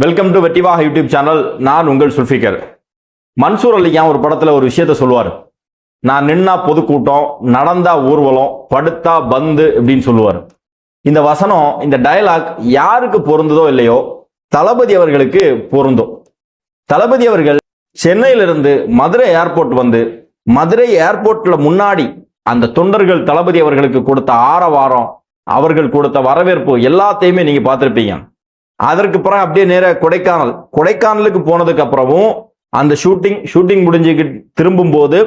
Welcome to வெட்டிவாக YouTube channel நான் உங்கள் சுல்ஃபிகர். மன்சூர் அலியான் ஒரு படத்தில் ஒரு விஷயத்த சொல்லுவார். நான் நின்னா பொதுக்கூட்டம் நடந்தா ஊர்வலம் படுத்தா பந்து அப்படின்னு சொல்லுவார். இந்த வசனம் இந்த டயலாக் யாருக்கு பொருந்ததோ இல்லையோ தளபதி அவர்களுக்கு பொருந்தும். தளபதி அவர்கள் சென்னையிலிருந்து மதுரை ஏர்போர்ட் வந்து மதுரை ஏர்போர்ட்ல முன்னாடி அந்த தொண்டர்கள் தளபதி அவர்களுக்கு கொடுத்த ஆரவாரம் அவர்கள் கொடுத்த வரவேற்பு எல்லாத்தையுமே நீங்க பார்த்துருப்பீங்க. அதற்கு பிறகு அப்படியே நேராக கொடைக்கானல். கொடைக்கானலுக்கு போனதுக்கு அப்புறமும் அந்த ஷூட்டிங் ஷூட்டிங் முடிஞ்சுக்கிட்டு திரும்பும் போது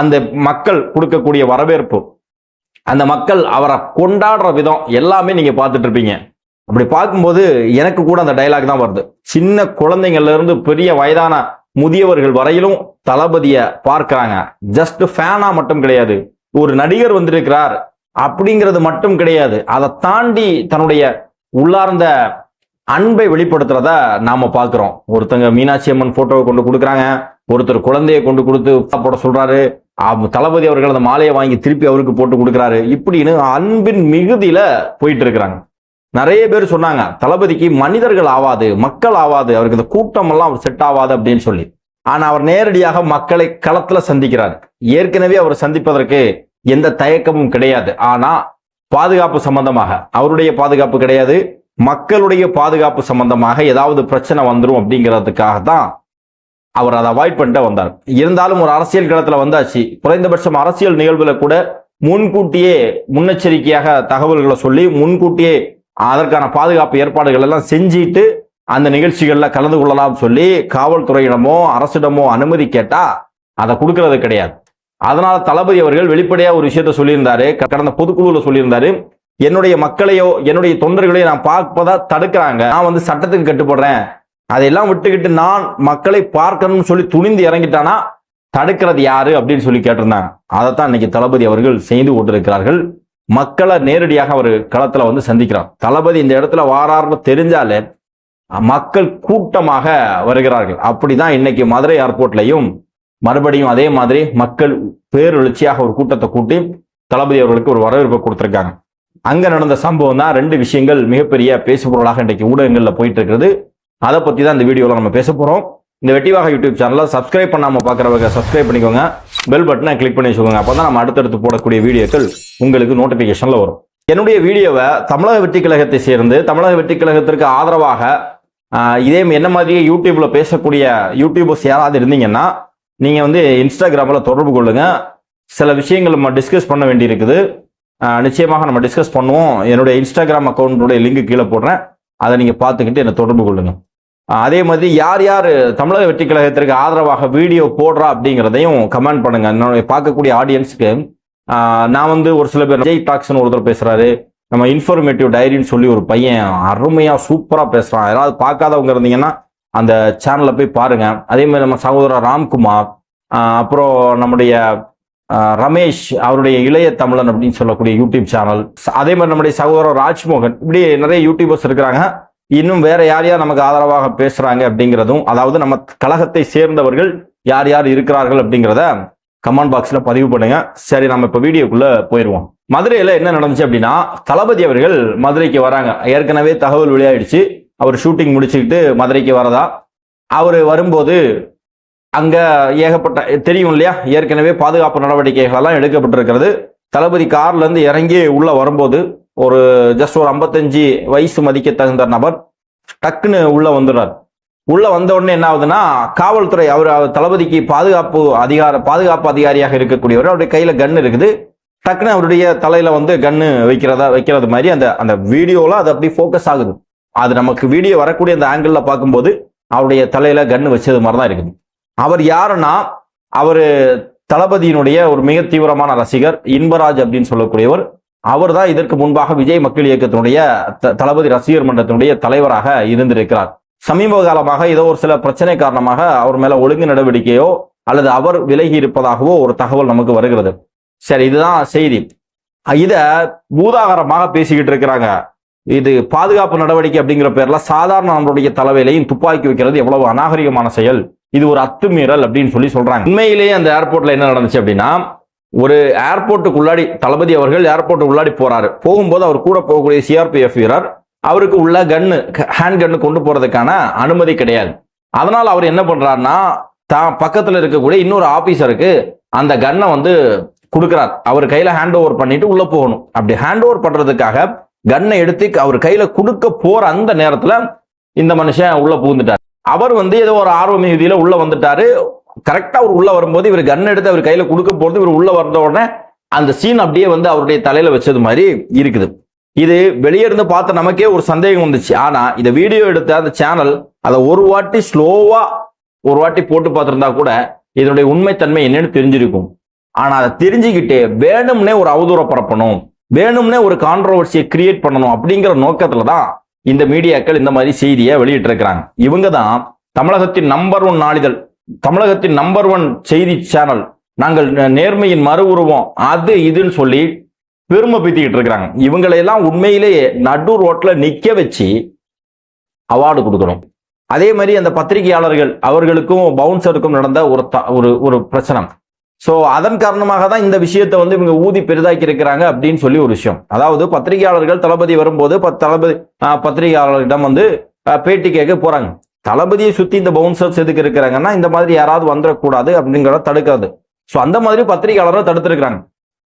அந்த மக்கள் கொடுக்கக்கூடிய வரவேற்பு. அந்த மக்கள் அவரை கொண்டாடுற விதம் எல்லாமே நீங்க பார்த்துட்டு இருப்பீங்க. அப்படி பார்க்கும்போது எனக்கு கூட அந்த டைலாக் தான் வருது. சின்ன குழந்தைங்கள்ல இருந்து பெரிய வயதான முதியவர்கள் வரையிலும் தளபதிய பார்க்கிறாங்க. ஜஸ்ட் ஃபேனா மட்டும் கிடையாது. ஒரு நடிகர் வந்திருக்கிறார் அப்படிங்கிறது மட்டும் கிடையாது. அதை தாண்டி தன்னுடைய உள்ளார்ந்த அன்பை வெளிப்படுத்துறத நாம பார்க்குறோம். ஒருத்தங்க மீனாட்சி அம்மன் போட்டோவை கொண்டு கொடுக்குறாங்க. ஒருத்தர் குழந்தையை கொண்டு கொடுத்து போட சொல்றாரு. தளபதி அவர்கள் அந்த மாலையை வாங்கி திருப்பி அவருக்கு போட்டு கொடுக்குறாரு. இப்படின்னு அன்பின் மிகுதியில போயிட்டு இருக்கிறாங்க. நிறைய பேர் சொன்னாங்க தளபதிக்கு மனிதர்கள் ஆவாது மக்கள் ஆவாது அவருக்கு இந்த கூட்டம் எல்லாம் அவர் செட் ஆகாது அப்படின்னு சொல்லி. ஆனா அவர் நேரடியாக மக்களை களத்துல சந்திக்கிறார். ஏற்கனவே அவர் சந்திப்பதற்கு எந்த தயக்கமும் கிடையாது. ஆனா பாதுகாப்பு சம்பந்தமாக அவருடைய பாதுகாப்பு கிடையாது. மக்களுடைய பாதுகாப்பு சம்பந்தமாக ஏதாவது பிரச்சனை வந்துடும் அப்படிங்கிறதுக்காக தான் அவர் அதை அவாய்ட் பண்ணிட்டு வந்தார். இருந்தாலும் ஒரு அரசியல் களத்தில் வந்தாச்சு. குறைந்தபட்சம் அரசியல் நிகழ்வில் கூட முன்கூட்டியே முன்னெச்சரிக்கையாக தகவல்களை சொல்லி முன்கூட்டியே அதற்கான பாதுகாப்பு ஏற்பாடுகள் எல்லாம் செஞ்சுட்டு அந்த நிகழ்ச்சிகளில் கலந்து கொள்ளலாம் சொல்லி காவல்துறையிடமோ அரசிடமோ அனுமதி கேட்டா அதை கொடுக்கறது கிடையாது. அதனால தளபதி அவர்கள் வெளிப்படையா ஒரு விஷயத்த சொல்லியிருந்தாரு. கடந்த பொதுக்குழுவில் சொல்லியிருந்தாரு. என்னுடைய மக்களையோ என்னுடைய தொண்டர்களையோ நான் பார்ப்பதா தடுக்கிறாங்க. நான் வந்து சட்டத்துக்கு கட்டுப்படுறேன். அதையெல்லாம் விட்டுக்கிட்டு நான் மக்களை பார்க்கணும்னு சொல்லி துணிந்து இறங்கிட்டானா தடுக்கிறது யாரு அப்படின்னு சொல்லி கேட்டிருந்தாங்க. அதைத்தான் இன்னைக்கு தளபதி அவர்கள் செய்து கொண்டிருக்கிறார்கள். மக்களை நேரடியாக அவர் களத்துல வந்து சந்திக்கிறார். தளபதி இந்த இடத்துல வாரார்னு தெரிஞ்சாலே மக்கள் கூட்டமாக வருகிறார்கள். அப்படிதான் இன்னைக்கு மதுரை ஏர்போர்ட்லையும் மறுபடியும் அதே மாதிரி மக்கள் பேரெழுச்சியாக ஒரு கூட்டத்தை கூட்டி தளபதி அவர்களுக்கு ஒரு வரவேற்பை கொடுத்திருக்காங்க. அங்க நடந்த சம்பவம் தான் ரெண்டு விஷயங்கள் மிகப்பெரிய பேசுபொருளாக இன்றைக்கு ஊடகங்களில் போயிட்டு இருக்கிறது அதை பத்தி தான் இந்த வீடியோவில் நம்ம பேச போறோம். இந்த வெட்டிவாக யூடியூப் சேனலை சப்ஸ்கிரைப் பண்ணாமல் பார்க்குறவங்க சப்ஸ்கிரைப் பண்ணிக்கோங்க. பெல் பட்டனை கிளிக் பண்ணி வச்சுக்கோங்க. அப்போ தான் நம்ம அடுத்தடுத்து போடக்கூடிய வீடியோக்கள் உங்களுக்கு நோட்டிஃபிகேஷனில் வரும். என்னுடைய வீடியோவை தமிழக வெற்றி கழகத்தை சேர்ந்து தமிழக வெற்றி கழகத்திற்கு ஆதரவாக இதே என்ன மாதிரியே யூடியூப்பில் பேசக்கூடிய யூடியூபர்ஸ் யாராவது இருந்தீங்கன்னா நீங்கள் வந்து இன்ஸ்டாகிராமில் தொடர்பு கொள்ளுங்கள் சில விஷயங்கள் நம்ம டிஸ்கஸ் பண்ண வேண்டியிருக்குது. நிச்சயமாக நம்ம டிஸ்கஸ் பண்ணுவோம். என்னுடைய இன்ஸ்டாகிராம் அக்கௌண்ட்டுடைய லிங்க் கீழே போடுறேன். அதை நீங்கள் பார்த்துக்கிட்டு என்னை தொடர்பு கொள்ளுங்கள் அதே மாதிரி யார் யார் தமிழக வெற்றி கழகத்திற்கு ஆதரவாக வீடியோ போடுறா அப்படிங்கிறதையும் கமெண்ட் பண்ணுங்க. என்னுடைய பார்க்கக்கூடிய ஆடியன்ஸுக்கு நான் வந்து ஒரு சில பேர் விஜய் டாக்ஸ்னு ஒருத்தர் பேசுறாரு. நம்ம இன்ஃபர்மேட்டிவ் டைரின்னு சொல்லி ஒரு பையன் அருமையாக சூப்பராக பேசுகிறான் யாராவது பார்க்காதவங்க இருந்தீங்கன்னா அந்த சேனலில் போய் பாருங்க. அதே மாதிரி நம்ம சகோதரர் ராம்குமார் அப்புறம் நம்முடைய ரமேஷ் அவருடைய இளைய தமிழன் அப்படின்னு சொல்லக்கூடிய யூடியூப் சேனல் அதே மாதிரி நம்முடைய சகோதரர் ராஜ்மோகன். இப்படி நிறைய யூடியூபர்ஸ் இருக்கிறாங்க. இன்னும் வேற யார் யார் நமக்கு ஆதரவாக பேசுறாங்க அப்படிங்கிறதும் அதாவது நம்ம கழகத்தை சேர்ந்தவர்கள் யார் யார் இருக்கிறார்கள் அப்படிங்கிறத கமெண்ட் பாக்ஸ்ல பதிவு பண்ணுங்க. சரி நம்ம இப்ப வீடியோக்குள்ள போயிடுவோம் மதுரையில என்ன நடந்துச்சு அப்படின்னா தளபதி அவர்கள் மதுரைக்கு வராங்க. ஏற்கனவே தகவல் வெளியாயிடுச்சு. அவர் ஷூட்டிங் முடிச்சுக்கிட்டு மதுரைக்கு வரதா. அவர் வரும்போது அங்கே ஏகப்பட்ட தெரியும் இல்லையா? ஏற்கனவே பாதுகாப்பு நடவடிக்கைகளெல்லாம் எடுக்கப்பட்டிருக்கிறது. தளபதி கார்லேருந்து இறங்கி உள்ளே வரும்போது ஒரு ஜஸ்ட் ஒரு 55 வயசு மதிக்க தகுந்த நபர் டக்குன்னு உள்ளே வந்துடுறார். உள்ளே வந்த உடனே என்ன ஆகுதுன்னா காவல்துறை அவர் அவர் தளபதிக்கு பாதுகாப்பு அதிகார பாதுகாப்பு அதிகாரியாக இருக்கக்கூடியவர் அவருடைய கையில் கன் இருக்குது. டக்குன்னு அவருடைய தலையில் வந்து கன்னு வைக்கிறதா வைக்கிறது மாதிரி அந்த அந்த வீடியோவில் அது அப்படி ஃபோக்கஸ் ஆகுது. அது நமக்கு வீடியோ வரக்கூடிய அந்த ஆங்கிளில் பார்க்கும்போது அவருடைய தலையில் கன்னு வச்சது மாதிரி தான் இருக்குது. அவர் யாருன்னா அவர் தளபதியினுடைய ஒரு மிக தீவிரமான ரசிகர் இன்பராஜ் அப்படின்னு சொல்லக்கூடியவர். அவர் தான் இதற்கு முன்பாக விஜய் மக்கள் இயக்கத்தினுடைய த- தளபதி ரசிகர் மன்றத்தினுடைய தலைவராக இருந்திருக்கிறார். சமீப காலமாக ஏதோ ஒரு சில பிரச்சனை காரணமாக அவர் மேல ஒழுங்கு நடவடிக்கையோ அல்லது அவர் விலகி இருப்பதாகவோ ஒரு தகவல் நமக்கு வருகிறது. சரி இதுதான் செய்தி. இத பூதாகரமாக பேசிக்கிட்டு இருக்கிறாங்க. இது பாதுகாப்பு நடவடிக்கை அப்படிங்கிற பேர்ல சாதாரண நம்மளுடைய தலைவையிலையும் துப்பாக்கி வைக்கிறது எவ்வளவு அநாகரிகமான செயல். இது ஒரு அத்துமீறல் அப்படின்னு சொல்லி சொல்றாங்க. உண்மையிலேயே அந்த ஏர்போர்ட்ல என்ன நடந்துச்சு அப்படின்னா ஒரு ஏர்போர்ட்டுக்கு உள்ளாடி தளபதி அவர்கள் ஏர்போர்ட்டுக்கு உள்ளாடி போறாரு. போகும்போது அவர் கூட போகக்கூடிய சிஆர்பிஎஃப் வீரர் அவருக்கு உள்ள கன்னு ஹேண்ட் கன்னு கொண்டு போறதுக்கான அனுமதி கிடையாது. அதனால அவர் என்ன பண்றாருன்னா தான் பக்கத்துல இருக்கக்கூடிய இன்னொரு ஆபீசருக்கு அந்த கன்னை வந்து கொடுக்குறார். அவர் கையில ஹேண்ட் ஓவர் பண்ணிட்டு உள்ள போகணும். அப்படி ஹேண்ட் ஓவர் பண்றதுக்காக கன்னை எடுத்து அவர் கையில கொடுக்க போற அந்த நேரத்துல இந்த மனுஷன் உள்ள புகுந்துட்டார். அவர் வந்து ஏதோ ஒரு ஆர்வ மிகுதியில உள்ள வந்துட்டாரு. கரெக்டா அவர் உள்ள வரும்போது இவர் கன் எடுத்து அவர் கையில கொடுக்க போறது இவர் உள்ள வந்த உடனே அந்த சீன் அப்படியே வந்து அவருடைய தலையில வச்சது மாதிரி இருக்குது. இது வெளியே இருந்து பார்த்த நமக்கே ஒரு சந்தேகம் வந்துச்சு. ஆனா இந்த வீடியோ எடுத்த அந்த சேனல் அதை ஒரு வாட்டி ஸ்லோவா ஒரு வாட்டி போட்டு பார்த்திருந்தா கூட இதனுடைய உண்மைத்தன்மை என்னன்னு தெரிஞ்சிருக்கும். ஆனா அதை தெரிஞ்சுக்கிட்டு வேணும்னே ஒரு அவதூற பரப்பணும் வேணும்னே ஒரு கான்ட்ரவர்சியை கிரியேட் பண்ணணும் அப்படிங்கிற நோக்கத்துல தான் இந்த மீடியாக்கள் இந்த மாதிரி செய்தியை வெளியிட்டிருக்கிறாங்க. இவங்க தான் தமிழகத்தின் நம்பர் ஒன் நாளிதழ் தமிழகத்தின் நம்பர் ஒன் செய்தி சேனல் நாங்கள் நே- நேர்மையின் மறு உருவம் அது இதுன்னு சொல்லி பெருமை பீத்திக்கிட்டு இருக்கிறாங்க. இவங்களையெல்லாம் உண்மையிலேயே நடு ரோட்ல நிக்க வச்சு அவார்டு கொடுக்கணும். அதே மாதிரி அந்த பத்திரிகையாளர்கள் அவர்களுக்கும் பவுன்சருக்கும் நடந்த ஒரு த- ஒரு ஒரு பிரச்சனை. ஸோ அதன் காரணமாக தான் இந்த விஷயத்தை வந்து இவங்க ஊதி பெரிதாக்கி இருக்கிறாங்க அப்படின்னு சொல்லி ஒரு விஷயம். அதாவது பத்திரிகையாளர்கள் தளபதி வரும்போது ப- தளபதி பத்திரிகையாளர்களிடம் வந்து பேட்டி கேட்க போறாங்க. தளபதியை சுத்தி இந்த பவுன்சர்ஸ் எதுக்கு இருக்கிறாங்கன்னா இந்த மாதிரி யாராவது வந்துடக்கூடாது அப்படிங்கிறத தடுக்காது. ஸோ அந்த மாதிரி பத்திரிகையாளரை தடுத்திருக்கிறாங்க.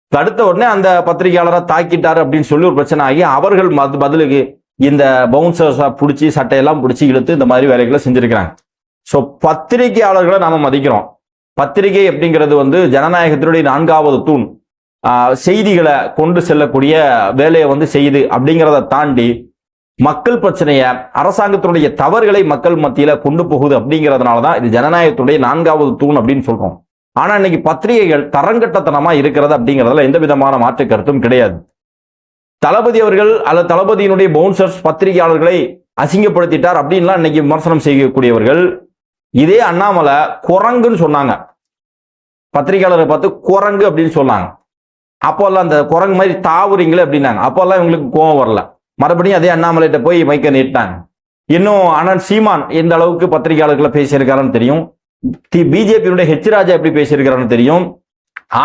தடுத்த உடனே அந்த பத்திரிகையாளரை தாக்கிட்டார் அப்படின்னு சொல்லி ஒரு பிரச்சனை ஆகி அவர்கள் மது- பதிலுக்கு இந்த பவுன்சர்ஸை பிடிச்சி சட்டையெல்லாம் பிடிச்சி இழுத்து இந்த மாதிரி வேலைகளை செஞ்சிருக்கிறாங்க. ஸோ பத்திரிகையாளர்களை நாம மதிக்கிறோம். பத்திரிகை அப்படிங்கிறது வந்து ஜனநாயகத்தினுடைய நான்காவது தூண். செய்திகளை கொண்டு செல்லக்கூடிய வேலையை வந்து செய்யுது அப்படிங்கிறத தாண்டி மக்கள் பிரச்சனைய அரசாங்கத்தினுடைய தவறுகளை மக்கள் மத்தியில கொண்டு போகுது அப்படிங்கிறதுனால தான் இது ஜனநாயகத்துடைய நான்காவது தூண் அப்படின்னு சொல்றோம். ஆனா இன்னைக்கு பத்திரிகைகள் தரங்கட்டத்தனமா இருக்கிறது அப்படிங்கிறதுல எந்த விதமான மாற்று கருத்தும் கிடையாது. தளபதி அவர்கள் அல்லது தளபதியினுடைய பவுன்சர்ஸ் பத்திரிகையாளர்களை அசிங்கப்படுத்திட்டார் அப்படின்லாம் இன்னைக்கு விமர்சனம் செய்யக்கூடியவர்கள் இதே அண்ணாமலை குரங்குன்னு சொன்னாங்க. பத்திரிகையாளரை பார்த்து குரங்கு அப்படின்னு சொன்னாங்க. அப்போல்லாம் அந்த குரங்கு மாதிரி தாவுறீங்களே அப்படின்னாங்க. அப்போல்லாம் இவங்களுக்கு கோவம் வரல. மறுபடியும் அதே அண்ணாமலைகிட்ட போய் மைக்க நீட்டாங்க இன்னும் அண்ணன் சீமான் எந்த அளவுக்கு பத்திரிகையாளர்களை பேசியிருக்காருன்னு தெரியும். பிஜேபியினுடைய ஹெச் ராஜா எப்படி பேசியிருக்காருன்னு தெரியும்.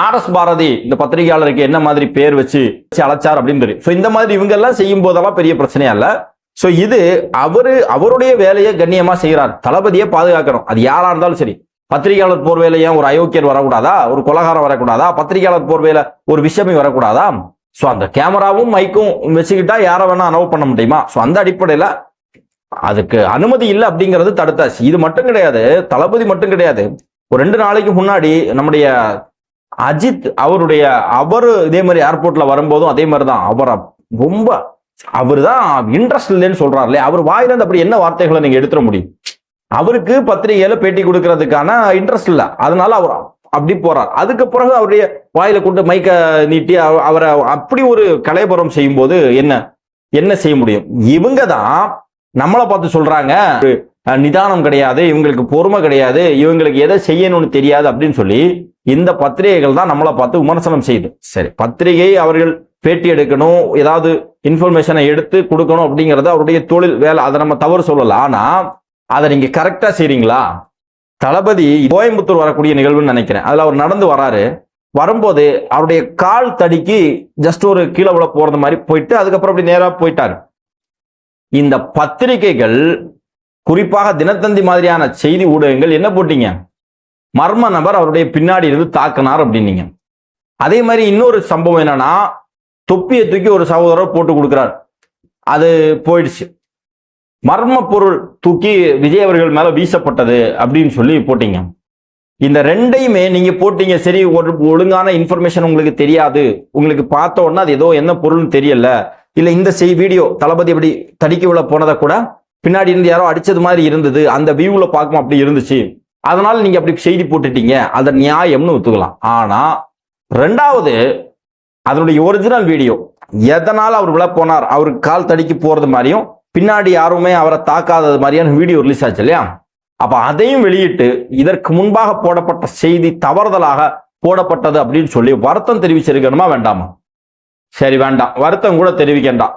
ஆர் எஸ் பாரதி இந்த பத்திரிகையாளருக்கு என்ன மாதிரி பேர் வச்சு அழைச்சார் அப்படின்னு தெரியும். ஸோ இந்த மாதிரி இவங்க எல்லாம் செய்யும் போதெல்லாம் பெரிய பிரச்சனையா இல்லை ஸோ இது அவரு அவருடைய வேலையை கண்ணியமா செய்கிறார் தளபதியை பாதுகாக்கணும். அது யாரா இருந்தாலும் சரி. பத்திரிகையாளர் போர் ஏன் ஒரு அயோக்கியர் வரக்கூடாதா? ஒரு கொலகாரம் வரக்கூடாதா? பத்திரிகையாளர் வேலை ஒரு விஷயமே வரக்கூடாதா? ஸோ அந்த கேமராவும் மைக்கும் வச்சுக்கிட்டா யாரை வேணா அனௌ பண்ண முடியுமா? ஸோ அந்த அடிப்படையில அதுக்கு அனுமதி இல்லை அப்படிங்கிறது தடுத்தாச்சு. இது மட்டும் கிடையாது. தளபதி மட்டும் கிடையாது. ஒரு ரெண்டு நாளைக்கு முன்னாடி நம்முடைய அஜித் அவருடைய அவர் இதே மாதிரி ஏர்போர்ட்ல வரும்போதும் அதே மாதிரி தான் அவரை ரொம்ப அவர் தான் இன்ட்ரெஸ்ட் இல்லைன்னு சொல்றாரு அவர் வாயிலிருந்து அப்படி என்ன வார்த்தைகளை நீங்க எடுத்துட முடியும்? அவருக்கு பத்திரிகையில பேட்டி கொடுக்கறதுக்கான இன்ட்ரெஸ்ட் இல்ல. அதனால அவர் அப்படி போறார். அதுக்கு பிறகு அவருடைய வாயில கொண்டு மைக்க நீட்டி அவ- அவரை அப்படி ஒரு கலைபுரம் செய்யும் போது என்ன என்ன செய்ய முடியும்? இவங்க தான் நம்மளை பார்த்து சொல்றாங்க நிதானம் கிடையாது இவங்களுக்கு பொறுமை கிடையாது இவங்களுக்கு எதை செய்யணும்னு தெரியாது அப்படின்னு சொல்லி இந்த பத்திரிகைகள் தான் நம்மளை பார்த்து விமர்சனம் செய்யுது. சரி பத்திரிகை அவர்கள் பேட்டி எடுக்கணும் ஏதாவது இன்ஃபர்மேஷனை எடுத்து கொடுக்கணும் அப்படிங்கிறது அவருடைய தொழில் வேலை. அதை நம்ம தவறு சொல்லலாம் ஆனால் அதை நீங்கள் கரெக்டாக செய்கிறீங்களா தளபதி கோயம்புத்தூர் வரக்கூடிய நிகழ்வுன்னு நினைக்கிறேன். அதில் அவர் நடந்து வராரு. வரும்போது அவருடைய கால் தடிக்கு ஜஸ்ட் ஒரு கீழே உள்ள போகிறது மாதிரி போயிட்டு அதுக்கப்புறம் அப்படி நேராக போயிட்டார். இந்த பத்திரிகைகள் குறிப்பாக தினத்தந்தி மாதிரியான செய்தி ஊடகங்கள் என்ன போட்டீங்க? மர்ம நபர் அவருடைய பின்னாடி இருந்து தாக்கினார் அப்படின்னீங்க. அதே மாதிரி இன்னொரு சம்பவம் என்னன்னா தொப்பியை தூக்கி ஒரு சகோதரர் போட்டு கொடுக்குறாரு. அது போயிடுச்சு. மர்ம பொருள் தூக்கி விஜய் அவர்கள் மேல வீசப்பட்டது அப்படின்னு சொல்லி போட்டீங்க. இந்த ரெண்டையுமே நீங்க போட்டீங்க. சரி ஒரு ஒழுங்கான இன்ஃபர்மேஷன் உங்களுக்கு தெரியாது. உங்களுக்கு பார்த்த உடனே அது ஏதோ என்ன பொருள்னு தெரியல. இல்ல இந்த செய் வீடியோ தளபதி அப்படி தடிக்க விழ போனதை கூட பின்னாடி இருந்து யாரோ அடிச்சது மாதிரி இருந்தது. அந்த வியூவில் பார்க்கும் அப்படி இருந்துச்சு. அதனால நீங்க அப்படி செய்தி போட்டுட்டீங்க. அதை நியாயம்னு ஒத்துக்கலாம். ஆனா ரெண்டாவது அதனுடைய ஒரிஜினல் வீடியோ எதனால் அவர் விழ போனார் அவருக்கு கால் தடிக்கு போகிறது மாதிரியும் பின்னாடி யாருமே அவரை தாக்காதது மாதிரியான வீடியோ ரிலீஸ் ஆச்சு இல்லையா? அப்போ அதையும் வெளியிட்டு இதற்கு முன்பாக போடப்பட்ட செய்தி தவறுதலாக போடப்பட்டது அப்படின்னு சொல்லி வருத்தம் தெரிவிச்சிருக்கணுமா வேண்டாமா? சரி வேண்டாம். வருத்தம் கூட தெரிவிக்கண்டாம்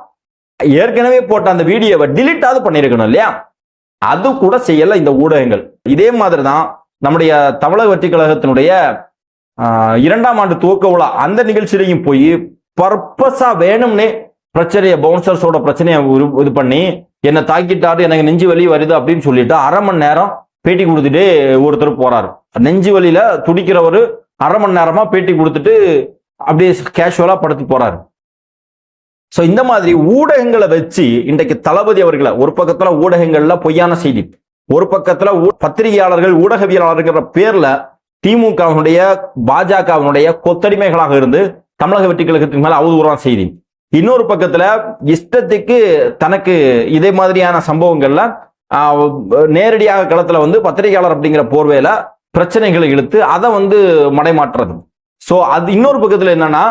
ஏற்கனவே போட்ட அந்த வீடியோவை டிலீட்டாவது பண்ணியிருக்கணும் இல்லையா? அது கூட செய்யல இந்த ஊடகங்கள். இதே மாதிரி தான் நம்முடைய தமிழக வெற்றி கழகத்தினுடைய இரண்டாம் ஆண்டு துவக்க விழா. அந்த நிகழ்ச்சியிலையும் போய் பர்பஸா வேணும்னே பிரச்சனையை பவுன்சர்ஸோட பிரச்சனையை இது பண்ணி என்னை தாக்கிட்டாரு எனக்கு நெஞ்சு வலி வருது அப்படின்னு சொல்லிட்டு அரை மணி நேரம் பேட்டி கொடுத்துட்டு ஒருத்தர் போறாரு. நெஞ்சு வலியில துடிக்கிறவரு அரை மணி நேரமா பேட்டி கொடுத்துட்டு அப்படியே கேஷுவலா படுத்து போறாரு. ஸோ இந்த மாதிரி ஊடகங்களை வச்சு இன்றைக்கு தளபதி அவர்களை ஒரு பக்கத்துல ஊடகங்கள்ல பொய்யான செய்தி ஒரு பக்கத்துல ஊ- பத்திரிகையாளர்கள் ஊடகவியலாளர்கிற பேர்ல திமுகவினுடைய பாஜகவினுடைய கொத்தடிமைகளாக இருந்து தமிழக வெற்றி கழகத்தின் மேல அவதூறான செய்தி. இன்னொரு பக்கத்துல இஷ்டத்துக்கு தனக்கு இதே மாதிரியான சம்பவங்கள்ல நேரடியாக களத்துல வந்து பத்திரிகையாளர் அப்படிங்கிற போர்வையில பிரச்சனைகளை இழுத்து அதை வந்து மடைமாற்றுறது சோ அது இன்னொரு பக்கத்துல என்னன்னா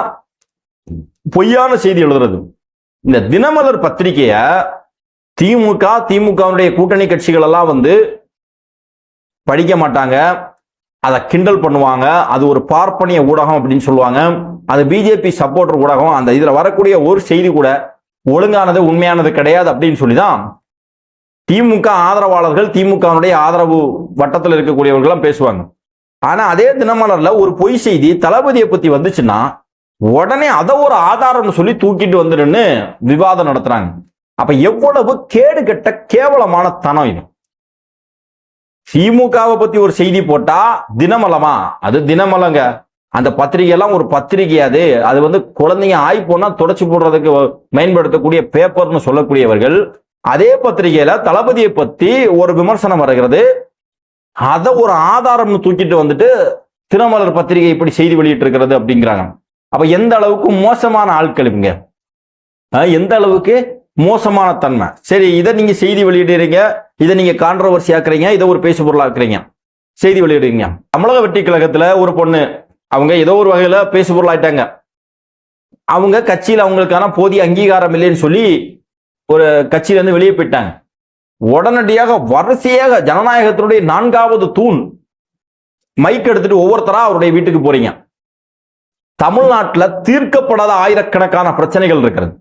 பொய்யான செய்தி எழுதுறது. இந்த தினமலர் பத்திரிகைய திமுக திமுகவுடைய கூட்டணி கட்சிகள் எல்லாம் வந்து படிக்க மாட்டாங்க. அதை கிண்டல் பண்ணுவாங்க. அது ஒரு பார்ப்பனிய ஊடகம் அப்படின்னு சொல்லுவாங்க. அது பிஜேபி சப்போர்ட்டர் ஊடகம். அந்த இதில் வரக்கூடிய ஒரு செய்தி கூட ஒழுங்கானது உண்மையானது கிடையாது அப்படின்னு சொல்லி தான் திமுக ஆதரவாளர்கள் திமுகவுடைய ஆதரவு வட்டத்தில் இருக்கக்கூடியவர்கள்லாம் பேசுவாங்க. ஆனால் அதே தினமலரில் ஒரு பொய் செய்தி தளபதியை பற்றி வந்துச்சுன்னா உடனே அதை ஒரு ஆதாரம்னு சொல்லி தூக்கிட்டு வந்துடுன்னு விவாதம் நடத்துறாங்க. அப்ப எவ்வளவு கேடு கெட்ட கேவலமான தனம் இது. திமுகவை பத்தி ஒரு செய்தி போட்டா தினமலமா? அது தினமலங்க. அந்த பத்திரிகை எல்லாம் ஒரு பத்திரிகை அது. அது வந்து குழந்தைங்க ஆய் போனா தொடச்சு போடுறதுக்கு பயன்படுத்தக்கூடிய பேப்பர்னு சொல்லக்கூடியவர்கள் அதே பத்திரிகையில தளபதியை பத்தி ஒரு விமர்சனம் வருகிறது. அதை ஒரு ஆதாரம்னு தூக்கிட்டு வந்துட்டு தினமலர் பத்திரிகை இப்படி செய்தி வெளியிட்டு இருக்கிறது அப்படிங்கிறாங்க. அப்ப எந்த அளவுக்கு மோசமான ஆட்கள் இவங்க? எந்த அளவுக்கு? மோசமான தன்மை. சரி இதை நீங்க செய்தி வெளியிடுறீங்க இதை நீங்க கான்ட்ரவர்சி ஆக்குறீங்க இதை ஒரு பேசு பொருளாக்குறீங்க செய்தி வெளியிடுறீங்க. தமிழக வெட்டி கழகத்துல ஒரு பொண்ணு அவங்க ஏதோ ஒரு வகையில பேசு பொருளாயிட்டாங்க அவங்க கட்சியில் அவங்களுக்கான போதிய அங்கீகாரம் இல்லைன்னு சொல்லி ஒரு கட்சியில இருந்து வெளியே போயிட்டாங்க. உடனடியாக வரிசையாக ஜனநாயகத்தினுடைய நான்காவது தூண் மைக் எடுத்துட்டு ஒவ்வொருத்தரா அவருடைய வீட்டுக்கு போறீங்க. தமிழ்நாட்டில் தீர்க்கப்படாத ஆயிரக்கணக்கான பிரச்சனைகள் இருக்கிறது.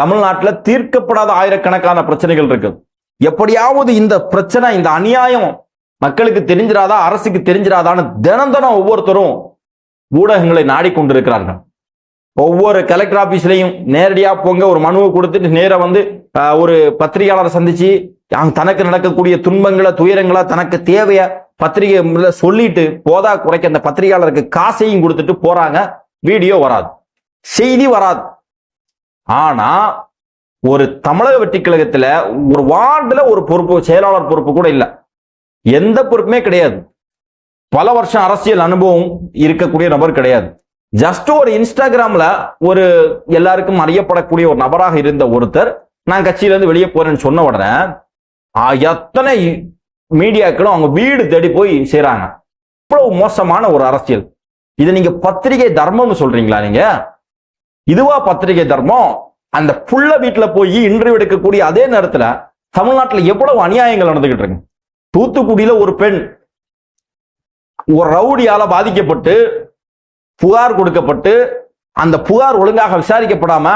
தமிழ்நாட்டில் தீர்க்கப்படாத ஆயிரக்கணக்கான பிரச்சனைகள் இருக்கு. எப்படியாவது இந்த பிரச்சனை இந்த அநியாயம் மக்களுக்கு தெரிஞ்சிராதா அரசுக்கு தெரிஞ்சிடாதான்னு தினம் தினம் ஒவ்வொருத்தரும் ஊடகங்களை நாடிக்கொண்டிருக்கிறார்கள். ஒவ்வொரு கலெக்டர் ஆஃபீஸ்லையும் நேரடியாக போங்க ஒரு மனுவை கொடுத்துட்டு நேராக வந்து ஒரு பத்திரிகையாளரை சந்திச்சு தனக்கு நடக்கக்கூடிய துன்பங்களை துயரங்களை தனக்கு தேவைய பத்திரிகை சொல்லிட்டு போதா குறைக்க அந்த பத்திரிகையாளருக்கு காசையும் கொடுத்துட்டு போறாங்க. வீடியோ வராது. செய்தி வராது. ஆனா ஒரு தமிழக வெட்டி கழகத்துல ஒரு வார்டுல ஒரு பொறுப்பு செயலாளர் பொறுப்பு கூட இல்லை. எந்த பொறுப்புமே கிடையாது. பல வருஷம் அரசியல் அனுபவம் இருக்கக்கூடிய நபர் கிடையாது. ஜஸ்ட் ஒரு இன்ஸ்டாகிராம்ல ஒரு எல்லாருக்கும் அறியப்படக்கூடிய ஒரு நபராக இருந்த ஒருத்தர் நான் கட்சியில இருந்து வெளியே போறேன்னு சொன்ன உடனே எத்தனை மீடியாக்களும் அவங்க வீடு தேடி போய் செய்யறாங்க இவ்வளவு மோசமான ஒரு அரசியல். இதை நீங்க பத்திரிகை தர்மம்னு சொல்றீங்களா நீங்க? இதுவா பத்திரிகை தர்மம். அந்த புள்ள வீட்டுல போய் இன்டர்வியூ எடுக்கக்கூடிய அதே நேரத்துல தமிழ்நாட்டுல எவ்வளவு அநியாயங்கள் நடந்துகிட்டு இருக்கு. தூத்துக்குடியில ஒரு பெண் ஒரு ரவுடியால பாதிக்கப்பட்டு புகார் கொடுக்கப்பட்டு அந்த புகார் ஒழுங்காக விசாரிக்கப்படாம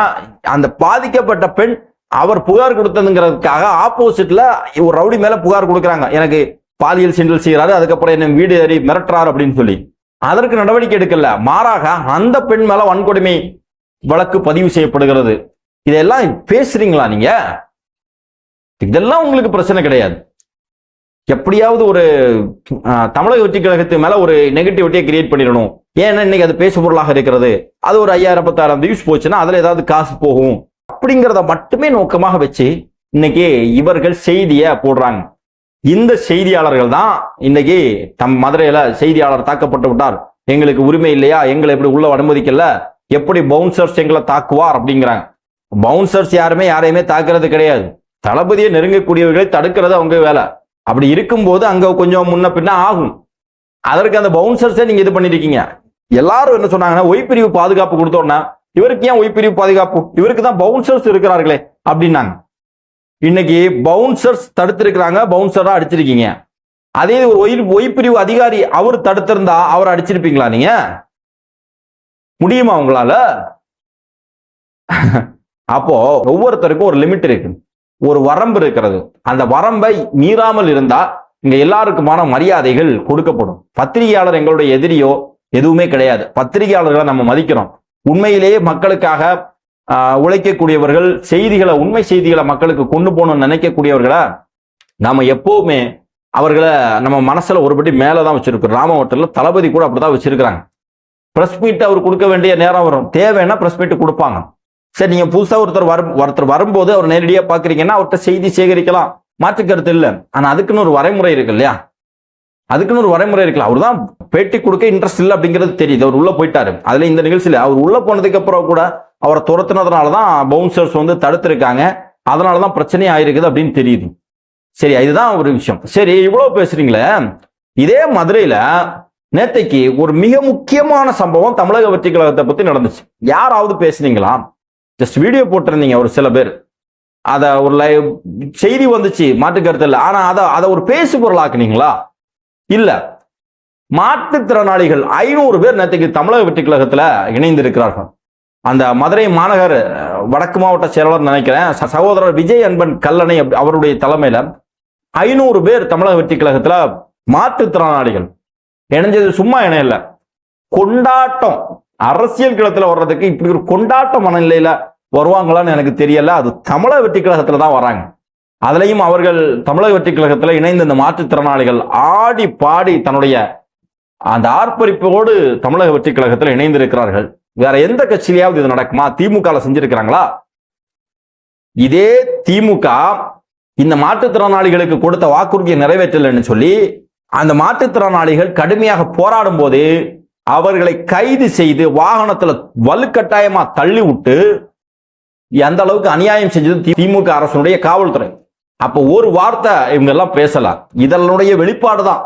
அந்த பாதிக்கப்பட்ட பெண் அவர் புகார் கொடுத்ததுங்கிறதுக்காக ஆப்போசிட்ல ஒரு ரவுடி மேல புகார் கொடுக்குறாங்க. எனக்கு பாலியல் சென்றல் செய்யறாரு அதுக்கப்புறம் என்ன வீடு ஏறி மிரட்டுறாரு அப்படின்னு சொல்லி. அதற்கு நடவடிக்கை எடுக்கல. மாறாக அந்த பெண் மேல வன்கொடுமை வழக்கு பதிவு செய்யப்படுகிறது. இதெல்லாம் பேசுறீங்களா நீங்க? இதெல்லாம் உங்களுக்கு பிரச்சனை கிடையாது. எப்படியாவது ஒரு தமிழக வெற்றி கழகத்து மேல ஒரு நெகட்டிவிட்டியை கிரியேட் பண்ணிடணும். ஏன்னா இன்னைக்கு அது பேசு பொருளாக இருக்கிறது. அது ஒரு ஐயாயிரம் பத்தாயிரம் வியூஸ் போச்சுன்னா அதுல ஏதாவது காசு போகும். அப்படிங்கிறத மட்டுமே நோக்கமாக வச்சு இன்னைக்கு இவர்கள் செய்தியை போடுறாங்க. இந்த செய்தியாளர்கள் தான் இன்னைக்கு தம் மதுரையில செய்தியாளர் தாக்கப்பட்டு விட்டார். எங்களுக்கு உரிமை இல்லையா? எங்களை எப்படி உள்ள அனுமதிக்கல. எப்படி பவுன்சர்ஸ் எங்களை தாக்குவார் அப்படிங்கிறாங்க. பவுன்சர்ஸ் யாருமே யாரையுமே தாக்குறது கிடையாது. தளபதியை நெருங்கக்கூடியவர்களை தடுக்கிறது அவங்க வேலை. அப்படி இருக்கும்போது அங்க கொஞ்சம் முன்ன பின்ன ஆகும். அதற்கு அந்த பவுன்சர்ஸே நீங்க இது பண்ணிருக்கீங்க. எல்லாரும் என்ன சொன்னாங்கன்னா ஒய்பிரிவு பாதுகாப்பு கொடுத்தோன்னா இவருக்கு ஏன் ஒய்பிரிவு பாதுகாப்பு? இவருக்கு தான் பவுன்சர்ஸ் இருக்கிறார்களே அப்படின்னாங்க. இன்னைக்கு பவுன்சர்ஸ் தடுத்திருக்கிறாங்க பவுன்சரா அடிச்சிருக்கீங்க. அதே ஒரு ஒய் ஒய்பிரிவு அதிகாரி அவர் தடுத்திருந்தா அவர் அடிச்சிருப்பீங்களா நீங்க? முடியுமா உங்களால? அப்போ ஒவ்வொருத்தருக்கும் ஒரு லிமிட் இருக்கு. ஒரு வரம்பு இருக்கிறது. அந்த வரம்பை மீறாமல் இருந்தா இங்க எல்லாருக்குமான மரியாதைகள் கொடுக்கப்படும். பத்திரிகையாளர் எங்களுடைய எதிரியோ எதுவுமே கிடையாது. பத்திரிகையாளர்களை நம்ம மதிக்கிறோம். உண்மையிலேயே மக்களுக்காக உழைக்கக்கூடியவர்கள் செய்திகளை உண்மை செய்திகளை மக்களுக்கு கொண்டு போகணும்னு நினைக்கக்கூடியவர்களை? நாம எப்பவுமே அவர்களை நம்ம மனசுல ஒருபடி மேலதான் வச்சிருக்கோம் ராமவட்டத்தில் தளபதி கூட அப்படிதான் வச்சிருக்கிறாங்க. ப்ரெஸ் மீட் அவர் கொடுக்க வேண்டிய நேரம் வரும். தேவைன்னா ப்ரெஸ் மீட் கொடுப்பாங்க. சரி நீங்கள் புதுசாக ஒருத்தர் வரும் ஒருத்தர் வரும்போது அவர் நேரடியாக பார்க்குறீங்கன்னா அவர்கிட்ட செய்தி சேகரிக்கலாம். மாற்று கருத்து இல்லை. ஆனால் அதுக்குன்னு ஒரு வரைமுறை இருக்கு இல்லையா? அதுக்குன்னு ஒரு வரைமுறை இருக்குல்ல அவர் தான் பேட்டி கொடுக்க இன்ட்ரெஸ்ட் இல்லை அப்படிங்கிறது தெரியுது. அவர் உள்ளே போயிட்டாரு. அதில் இந்த நிகழ்ச்சியில் அவர் உள்ளே போனதுக்கு அப்புறம் கூட அவரை துரத்துனதுனால தான் பவுன்சர்ஸ் வந்து தடுத்துருக்காங்க. அதனால தான் பிரச்சனையே ஆயிருக்குது அப்படின்னு தெரியுது. சரி இதுதான் ஒரு விஷயம். சரி இவ்வளோ பேசுறீங்களே. இதே மதுரையில் நேத்தைக்கு ஒரு மிக முக்கியமான சம்பவம் தமிழக வெற்றி கழகத்தை பத்தி நடந்துச்சு. யாராவது பேசுனீங்களா? ஜஸ்ட் வீடியோ போட்டிருந்தீங்க ஒரு சில பேர். அத ஒரு லைவ் செய்தி வந்துச்சு மாற்று கருத்து ஆனா அதை அதை ஒரு பேசு பொருளாக்குனீங்களா இல்ல. மாற்றுத்திறனாளிகள் ஐநூறு பேர் நேற்றுக்கு தமிழக வெற்றி கழகத்துல இணைந்து இருக்கிறார்கள் அந்த மதுரை மாநகர் வடக்கு மாவட்ட செயலாளர் நினைக்கிறேன் சகோதரர் விஜய் அன்பன் கல்லணை அப்படி- அவருடைய தலைமையில ஐநூறு பேர் தமிழக வெற்றி கழகத்துல மாற்றுத்திறனாளிகள் இணைஞ்சது சும்மா இணையல. கொண்டாட்டம். அரசியல் களத்துல வர்றதுக்கு இப்படி ஒரு கொண்டாட்ட மனநிலையில வருவாங்களான்னு எனக்கு தெரியல. அது தமிழக வெற்றி கழகத்துல தான் வராங்க. அதுலயும் அவர்கள் தமிழக வெற்றி கழகத்துல இணைந்த இந்த மாற்றுத்திறனாளிகள் ஆடி பாடி தன்னுடைய அந்த ஆர்ப்பரிப்போடு தமிழக வெற்றி கழகத்தில் இணைந்திருக்கிறார்கள். வேற எந்த கட்சியிலையாவது இது நடக்குமா? திமுக செஞ்சிருக்கிறாங்களா? இதே திமுக இந்த மாற்றுத்திறனாளிகளுக்கு கொடுத்த வாக்குறுதியை நிறைவேற்றலைன்னு சொல்லி அந்த மாற்றுத்திறனாளிகள் கடுமையாக போராடும் போது அவர்களை கைது செய்து வாகனத்துல வலுக்கட்டாயமா தள்ளி விட்டு எந்த அளவுக்கு அநியாயம் செஞ்சது திமுக அரசனுடைய காவல்துறை. அப்ப ஒரு வார்த்தை இவங்க எல்லாம் பேசலாம் இதனுடைய வெளிப்பாடு தான்.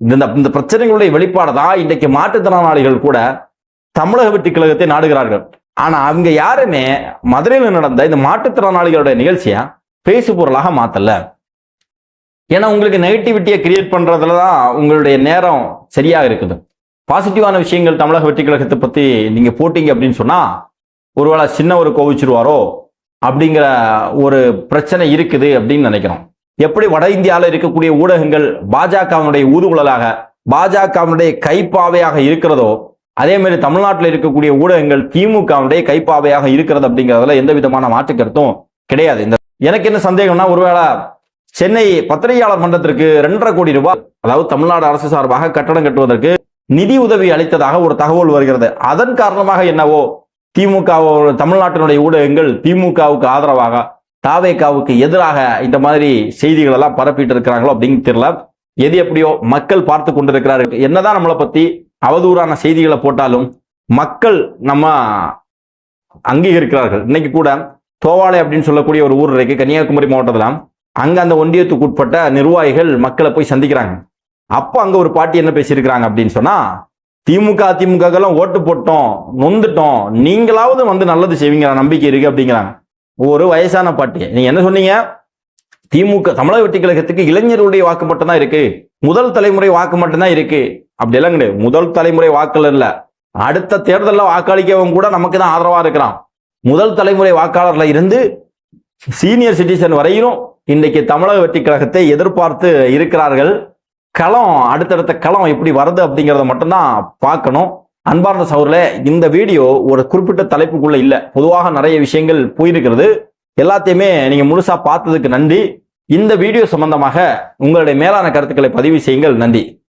இந்த இந்த பிரச்சனைகளுடைய வெளிப்பாடு தான். இன்றைக்கு மாற்றுத்திறனாளிகள் கூட தமிழக வெட்டி கழகத்தை நாடுகிறார்கள். ஆனா அவங்க யாருமே மதுரையில் நடந்த இந்த மாற்றுத்திறனாளிகளுடைய நிகழ்ச்சியை பேசு பொருளாக மாத்தல. ஏன்னா உங்களுக்கு நெகட்டிவிட்டியை கிரியேட் பண்ணுறதுல தான் உங்களுடைய நேரம் சரியாக இருக்குது. பாசிட்டிவான விஷயங்கள் தமிழக வெற்றி கழகத்தை பற்றி நீங்கள் போட்டீங்க அப்படின்னு சொன்னால் ஒருவேளை சின்னவர் கோவிச்சிருவாரோ அப்படிங்கிற ஒரு பிரச்சனை இருக்குது அப்படின்னு நினைக்கிறோம். எப்படி வட இந்தியாவில் இருக்கக்கூடிய ஊடகங்கள் பாஜகவினுடைய ஊதுகுழலாக பாஜகவினுடைய கைப்பாவையாக இருக்கிறதோ அதே மாதிரி தமிழ்நாட்டில் இருக்கக்கூடிய ஊடகங்கள் திமுகவுடைய கைப்பாவையாக இருக்கிறது அப்படிங்கிறதுல எந்த விதமான மாற்று கருத்தும் கிடையாது. இந்த எனக்கு என்ன சந்தேகம்னா ஒருவேளை சென்னை பத்திரிகையாளர் மன்றத்திற்கு ரெண்டரை கோடி ரூபாய் அதாவது தமிழ்நாடு அரசு சார்பாக கட்டடம் கட்டுவதற்கு நிதி உதவி அளித்ததாக ஒரு தகவல் வருகிறது. அதன் காரணமாக என்னவோ திமுக தமிழ்நாட்டினுடைய ஊடகங்கள் திமுகவுக்கு ஆதரவாக தாவேகாவுக்கு எதிராக இந்த மாதிரி செய்திகள் எல்லாம் பரப்பிட்டு இருக்கிறாங்களோ அப்படின்னு தெரியல. எது எப்படியோ மக்கள் பார்த்து கொண்டிருக்கிறார்கள். என்னதான் நம்மளை பத்தி அவதூறான செய்திகளை போட்டாலும் மக்கள் நம்ம அங்கீகரிக்கிறார்கள். இன்னைக்கு கூட தோவாளை அப்படின்னு சொல்லக்கூடிய ஒரு ஊர் இருக்கு. கன்னியாகுமரி மாவட்டத்தில். அங்கே அந்த ஒன்றியத்துக்கு உட்பட்ட நிர்வாகிகள் மக்களை போய் சந்திக்கிறாங்க. அப்போ அங்கே ஒரு பாட்டி என்ன பேசியிருக்கிறாங்க அப்படின்னு சொன்னால் திமுக அதிமுகக்கெல்லாம் ஓட்டு போட்டோம் நொந்துட்டோம் நீங்களாவது வந்து நல்லது செய்வீங்கிற நம்பிக்கை இருக்கு அப்படிங்கிறாங்க. ஒரு வயசான பாட்டி. நீங்க என்ன சொன்னீங்க? திமுக தமிழக வெட்டி கழகத்துக்கு இளைஞருடைய வாக்கு மட்டும்தான் இருக்கு. முதல் தலைமுறை வாக்கு மட்டும்தான் இருக்கு. அப்படி எல்லாம் கிடையாது. முதல் தலைமுறை வாக்குல இல்ல. அடுத்த தேர்தலில் வாக்களிக்கவும் கூட நமக்கு தான் ஆதரவா இருக்கிறான். முதல் தலைமுறை வாக்காளர்ல இருந்து சீனியர் சிட்டிசன் வரையிலும் இன்றைக்கு தமிழக வெற்றி கழகத்தை எதிர்பார்த்து இருக்கிறார்கள். களம் அடுத்தடுத்த களம் எப்படி வருது அப்படிங்கிறத மட்டும்தான் பார்க்கணும். அன்பார்ந்த சௌரில் இந்த வீடியோ ஒரு குறிப்பிட்ட தலைப்புக்குள்ள இல்லை. பொதுவாக நிறைய விஷயங்கள் போயிருக்கிறது. எல்லாத்தையுமே நீங்கள் முழுசாக பார்த்ததுக்கு நன்றி. இந்த வீடியோ சம்பந்தமாக உங்களுடைய மேலான கருத்துக்களை பதிவு செய்யுங்கள். நன்றி.